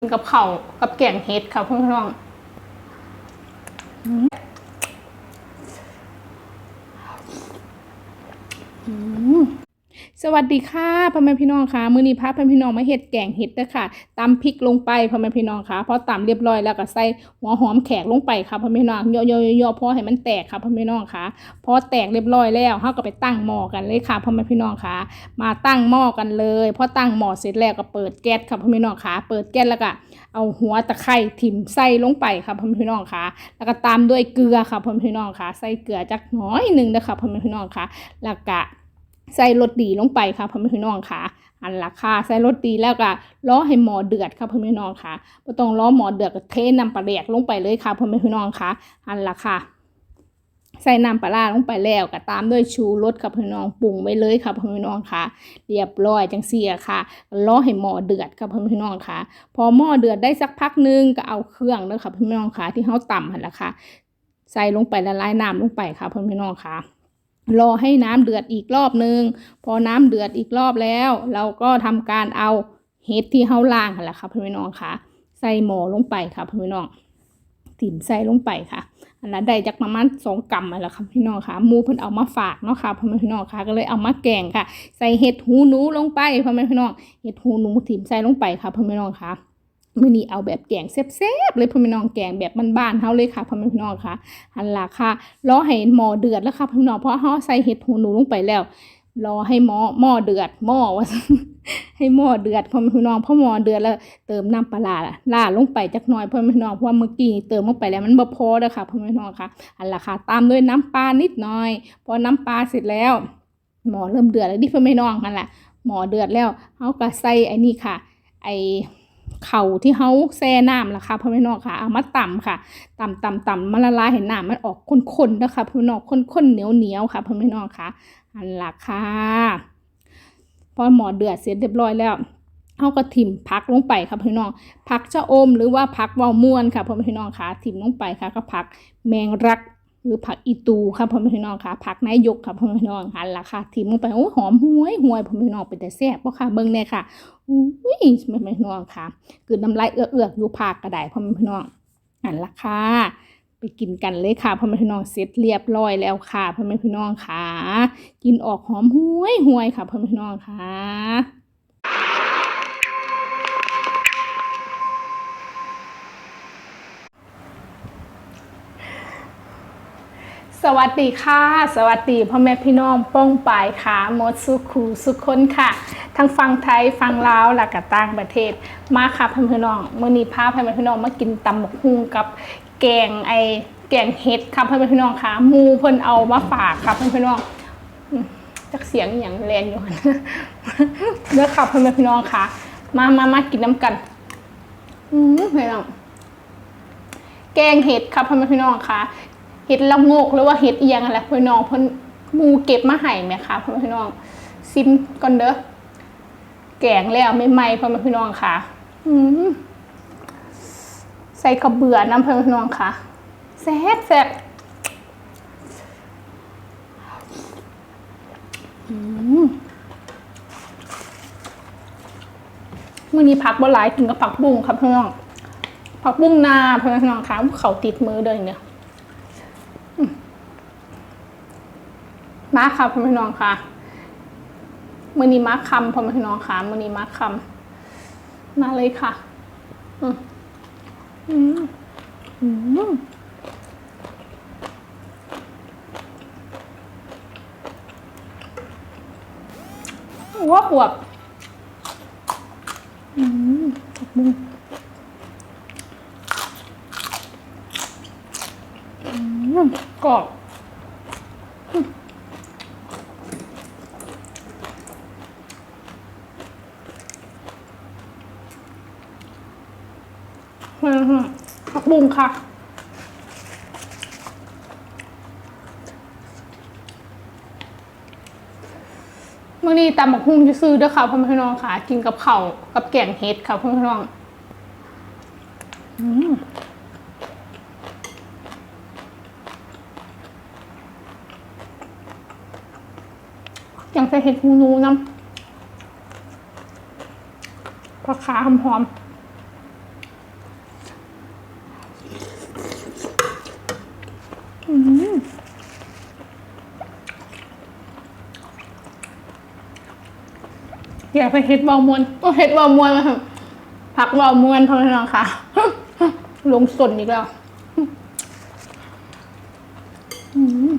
กับเข่ากับแกงเห็ดค่ะเพื่อนพี่น้องอืม สวัสดีค่ะพ่อแม่พี่น้องค่ะมื้อนี้พาพ่อแม่พี่น้องมาเฮ็ดแกงเห็ดเด้อค่ะตำพริกลงไปพ่อแม่พี่น้องค่ะพอตำเรียบร้อยแล้วก็ใส่หัวหอมแขกลงไปค่ะพ่อแม่พี่น้องย่อๆๆๆพอให้มันแตกค่ะพ่อแม่พี่น้องค่ะพอแตกเรียบร้อยแล้วเฮาก็ไปตั้งหม้อกันเลยค่ะพ่อแม่พี่น้องค่ะ มาตั้งหม้อกันเลยพอตั้งหม้อเสร็จแล้วก็เปิดแก๊สค่ะพ่อแม่พี่น้องค่ะ เปิดแก๊สแล้วก็เอาหัวตะไคร้ถิ่มใส่ลงไปค่ะพ่อแม่พี่น้องค่ะ แล้วก็ตามด้วยเกลือค่ะพ่อแม่พี่น้องค่ะ ใส่เกลือจักน้อยหนึ่งนะคะพ่อแม่พี่น้องค่ะ แล้วก็ ใส่รสดีลงไปค่ะพ่อแม่พี่น้องค่ะ อันละค่ะใส่รสดีแล้วก็ล้อให้หมอเดือดค่ะพ่อแม่พี่น้องค่ะบ่ต้องล้อหมอเดือดก็เทน้ำปลาแดกลงไปเลยค่ะพ่อแม่พี่น้องค่ะ อันละค่ะใส่น้ำปลาร้าลงไปแล้วก็ตามด้วยชูรสค่ะพ่อพี่น้องปรุงไว้เลยค่ะพ่อพี่น้องค่ะ เรียบร้อยจังเสียค่ะล้อให้หม้อเดือดค่ะพ่อพี่น้องค่ะ พอหม้อเดือดได้สักพักนึงก็เอาเครื่องเด้อค่ะพ่อพี่น้องค่ะ ที่เฮาตำหั่นละค่ะ ใส่ลงไปละลายน้ำลงไปค่ะพ่อพี่น้องค่ะ รอให้น้ำเดือดอีกรอบนึง พอน้ำเดือดอีกรอบแล้ว เราก็ทำการเอาเห็ดที่เฮาล่างหั่นล่ะค่ะพี่น้องค่ะ ใส่หม้อลงไปค่ะพี่น้องถิ่มใส่ลงไปค่ะ อันนั้นได้จากประมาณสองกำมาแล้วค่ะพี่น้องค่ะมูเพิ่นเอามาฝากเนาะค่ะพี่น้องค่ะก็เลยเอามาแกงค่ะ ใส่เห็ดหูหนูลงไปพี่น้องเห็ดหูหนูถิ่มใส่ลงไปค่ะพี่น้องค่ะ มื้อนี้เอาแบบแกงแซ่บๆเลยพ่อแม่น้องแกงแบบบ้านๆเฮาเลยค่ะพ่อแม่พี่น้องค่ะหันล่ะค่ะรอให้หม้อเดือดแล้วค่ะพ่อแม่น้องเพราะเฮาใส่เห็ดหูหนูลงไปแล้วรอให้หม้อหม้อเดือดหม้อว่าให้หม้อเดือดพ่อแม่พี่น้องพอหม้อเดือดแล้วเติมน้ำปลาล่ะล่าลงไปจักหน่อยพ่อแม่พี่น้องเพราะว่าเมื่อกี้เติมลงไปแล้วมันบ่พอเด้อค่ะพ่อแม่พี่น้องค่ะอันละค่ะตามด้วยน้ำปลานิดหน่อยพอน้ำปลาเสร็จแล้วหมอเริ่มเดือดแล้วดิพ่อนไม่น้องกันแหละหมอเดือดแล้วเขาก็ใส่ไอ้นี่ค่ะ ไอ เข่าที่เขาแช่น้ำละค่ะพ่อแม่น้องค่ะเอามาต่ำค่ะต่ำต่ำต่ำมันละลายเห็นน้ำมันออกข้นๆนะคะพ่อแม่น้องข้นๆเหนียวเหนียวๆค่ะพ่อแม่น้องค่ะอันละค่ะพอหมอเดือดเสร็จเรียบร้อยแล้วเขาก็ถิ่มพักลงไปค่ะพี่น้องพักชะอมหรือว่าพักวาม่วนค่ะพ่อแม่พี่น้องค่ะถิ่มลงไปค่ะก็พักแมงรัก หรือผักอีตูค่ะพ่อแม่พี่น้องค่ะผักนายกค่ะพ่อแม่พี่น้องหันละค่ะทิมลงไปโอ้หอมห่วยห่วยพ่อแม่พี่น้องเป็นแต่แซ่บบ่ค่ะเบิ่งแน่ค่ะอุ้ยพ่อแม่พี่น้องค่ะคือน้ำลายเอื้อกๆอยู่ภาคกระไดพ่อแม่พี่น้องหันละค่ะไปกินกันเลยค่ะพ่อแม่พี่น้องเสร็จเรียบร้อยแล้วค่ะพ่อแม่พี่น้องค่ะ กินออกหอมห่วยห่วยค่ะพ่อแม่พี่น้องค่ะ วัสดีค่ะ สวัสดีพ่อแม่พี่น้องป้องปายค่ะมดสุขูสุขคนค่ะ ทั้งฟังไทยฟังลาวและก็ต่างประเทศ มาค่ะพ่อแม่พี่น้องเมื้อนี้พาพ่อแม่พี่น้องมากินตำบักหุ่งกับแกงไอแกงเห็ดค่ะพ่อแม่พี่น้องค่ะมูเพิ่นเอามาฝากค่ะพ่อแม่พี่น้องจักเสียงอย่างแรงอยู่หั่นเด้อค่ะพ่อแม่พี่น้องค่ะ มามามากินน้ำกัน อืมพี่น้องแกงเห็ดครับพ่อแม่พี่น้องค่ะ เห็ดละโงกหรือว่าเห็ดเอียงอะไรพี่น้องเพิ่นมูเก็บมาให้ไหมคะพี่น้องซิมก่อนเด้อแกงแล้วไม่ไหมพ่อแม่พี่น้องค่ะใส่กระเบือน้ำพ่อแม่พี่น้องค่ะแซ่บแซ่บมื่อนี้พักบ่หลายกินกับผักบุ้งครับพี่น้องผักบุ้งนาเพื่อนพี่น้องคะเขาติดมือเดินเนี่ยอืม มาค่ะพ่อนพี่น้องค่ะมือนี้มาคำพ่อนพี่น้องค่ะมือนี้มาคำมาเลยค่ะ อืมอืมอืมหัวปวบอืมผักบุ้งอืมกรอบอืมอืม ผักบุ้งค่ะ เมื่อนี้ตำบักหุ่งจะซื้อด้อค่ะพ่อแม่พี่น้องค่ะ กินกับข้ากับแกงเห็ดค่ะพ่อแม่พี่น้องอืมอย่างใส่เห็ดหูนูน้ำผักขาหอมๆ อืมอยากไป เฮ็ดบอลมวนเฮ็ดบอลมวนมาผักบอลมวนพอแล้วค่ะ ลงสนอีกแล้วอืม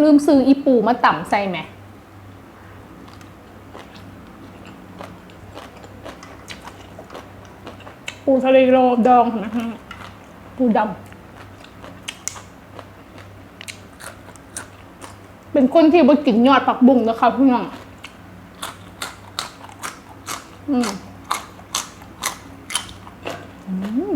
ลืมซื้ออีปูมาต่ำใส่ไหม ปูทะเลโรดองนะฮะปูดำ เป็นคนที่บ่กินยอดผักบุ้งนะคะพี่น้อง อืม อืม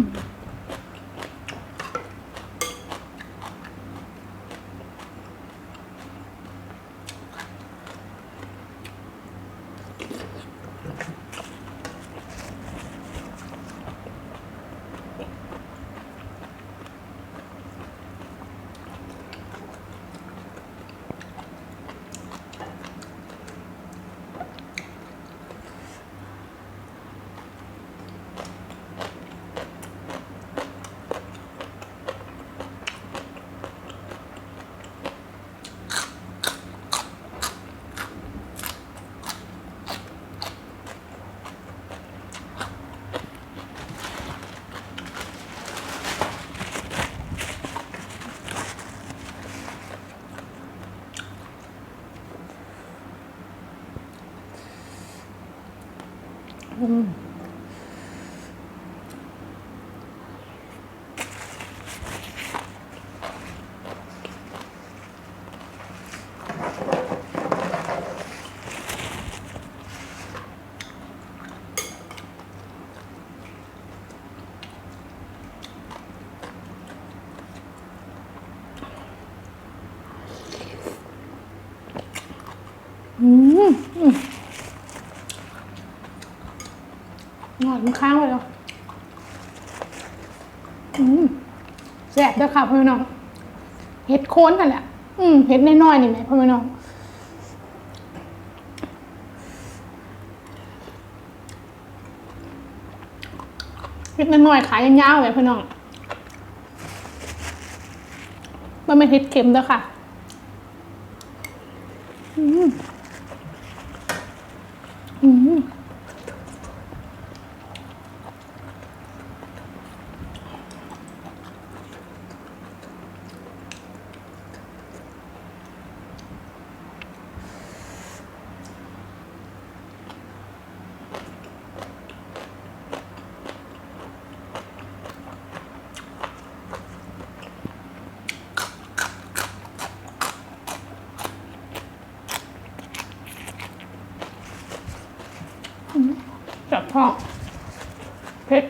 อืมอื มันค้างไปแล้วอืมแซ่บด้อค่ะพ่อแม่น้องเห็ดโคนกันแหละ อืมเห็ดน้อยๆนี่ไหมพ่อแม่น้องเห็ดน้อยๆขายยาวๆเลยพ่อน้องมันไม่เห็ดเค็มด้อค่ะ อืม อืม จับท้องเผ็ด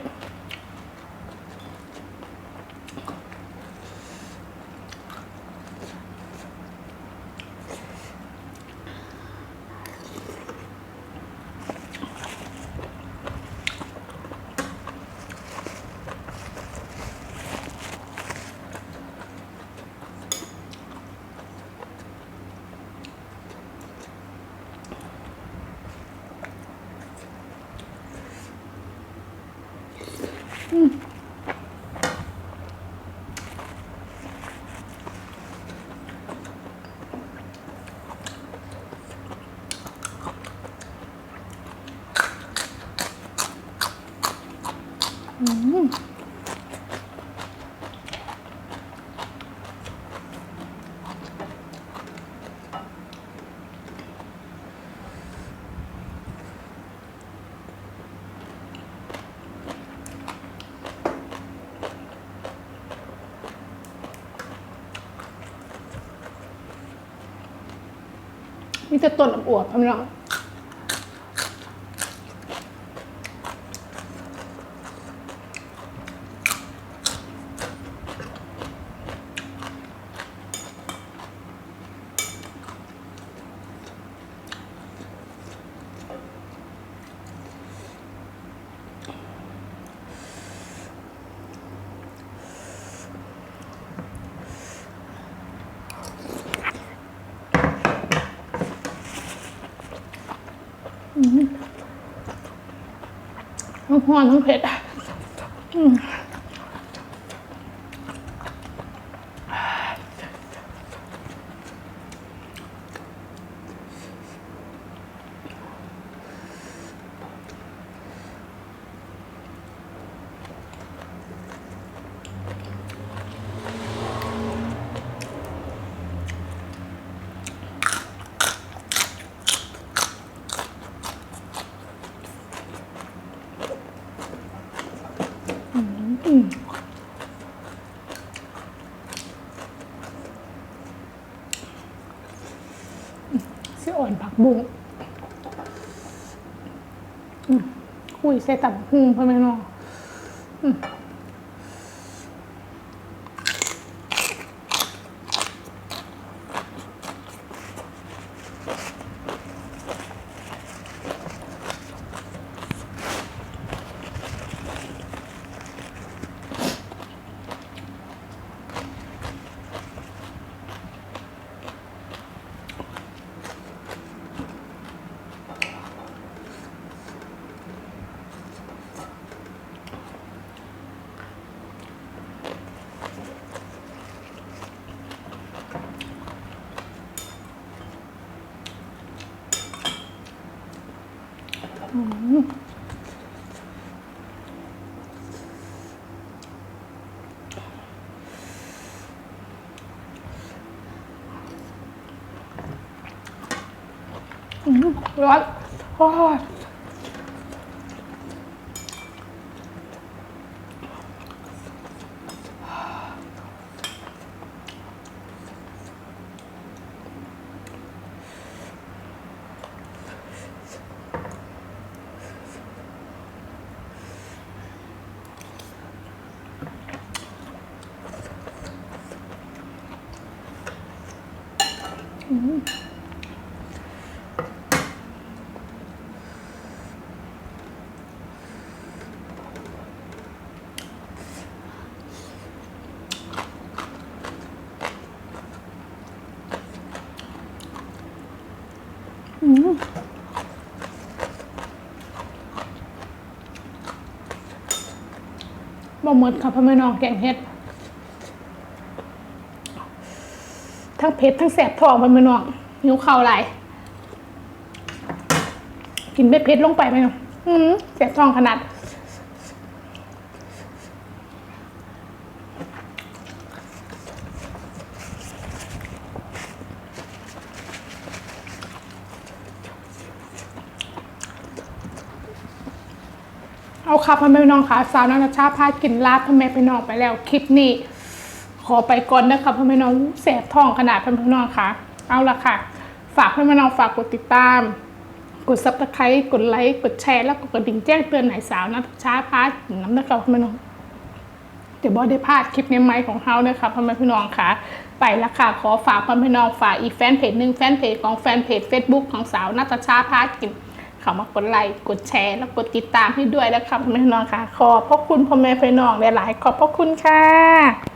มีแต่ต้นอวบๆพ่อแม่น้อง หอนทั้งเผ็ดอืม สิ อ่อนผักบุ้งอืมคุยใส่ตับหุ่งพ่อแม่น้อง ร้อนโอ้ย บ่หมดค่ะพ่อแม่น้องแกงเห็ด ทั้งเผ็ดทั้งแสบท้องพ่อแม่น้องหิวข้าวหลายกินเผ็ดเผ็ดลงไปไหมน้องอืมแสบท้องขนาดเอาค่ะพ่อแม่พี่น้องค่ะสาวนานาชาพากินลาบพ่อแม่พี่น้องไปแล้ว คลิปนี้ ขอไปก่อนนะคะพ่อแม่น้องแสบท้องขนาดพ่อแม่พี่น้องค่ะ เอาละค่ะ ฝากพ่อแม่น้องฝากกดติดตาม กดซับสไครต์กดไลค์กดแชร์แล้วก็กดดิ่งแจ้งเตือนหนสาวนาชาพากินน้ำนะคะพ่อแม่น้องเดี๋ยวบอได้พลาดคลิปในไม้ของเฮานยคะพ่อแม่พี่น้องค่ะ ไปละค่ะ ขอฝากพ่อแม่น้องฝากอีกแฟนเพจหนึ่งแฟนเพจของแฟนเพจ Facebook ของสาวนาตชาพากินเข้ามากดไลค์กดแชร์แล้วกดติดตามให้ด้วยแล้วค่ะพ่อแม่พี่น้องค่ะ ขอบพระคุณพ่อแม่พี่น้องหลายๆขอบพระคุณค่ะ